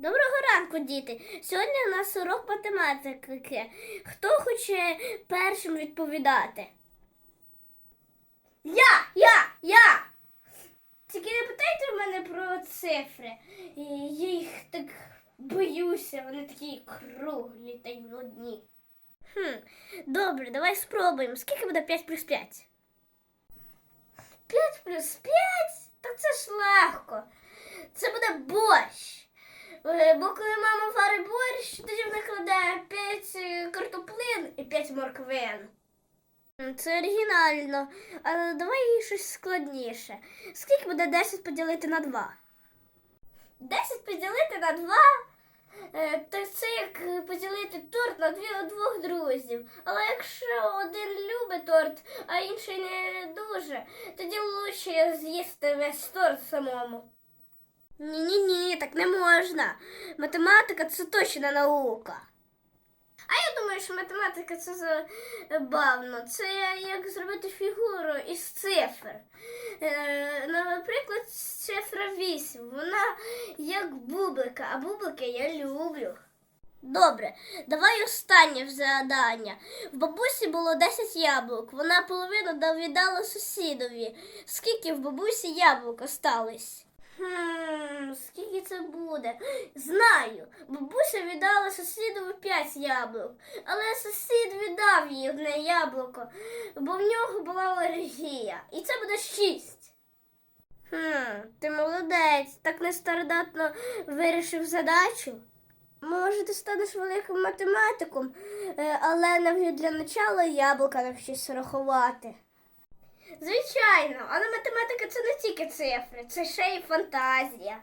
Доброго ранку, діти! Сьогодні у нас урок математики. Хто хоче першим відповідати? Я! Я! Я! Тільки не питайте в мене про цифри. Я їх так боюся, вони такі круглі та й нудні. Хм, добре, давай спробуємо. Скільки буде 5 плюс 5? 5 плюс 5? Та це ж легко. Це буде борщ. Е, Бо коли мама варить борщ, тоді вона кладе 5 картоплин і 5 морквин. Це оригінально. Але давай їй щось складніше. Скільки буде 10 поділити на 2? 10 поділити на 2? Е, То це як поділити торт на двох друзів. Але якщо один любить торт, а інший не дуже, тоді лучше з'їсти весь торт самому. Ні-ні ні, так не можна. Математика це точно наука. А я думаю, що математика це забавно. Це як зробити фігуру із цифр. Е, наприклад, цифра 8. Вона як бублика, а бублики я люблю. Добре, давай останнє завдання. В бабусі було 10 яблук. Вона половину да- віддала сусідові. Скільки в бабусі яблук осталось? Хм, скільки це буде? Знаю. Бабуся віддала сусідові 5 яблук, але сусід віддав їй одне яблуко, бо в нього була алергія. І це буде 6. Хм, ти молодець, так нестардатно вирішив задачу. Може, ти станеш великим математиком, е, але навіть для начала яблука навчись рахувати. Звичайно, але математика це не тільки цифри, це ще й фантазія.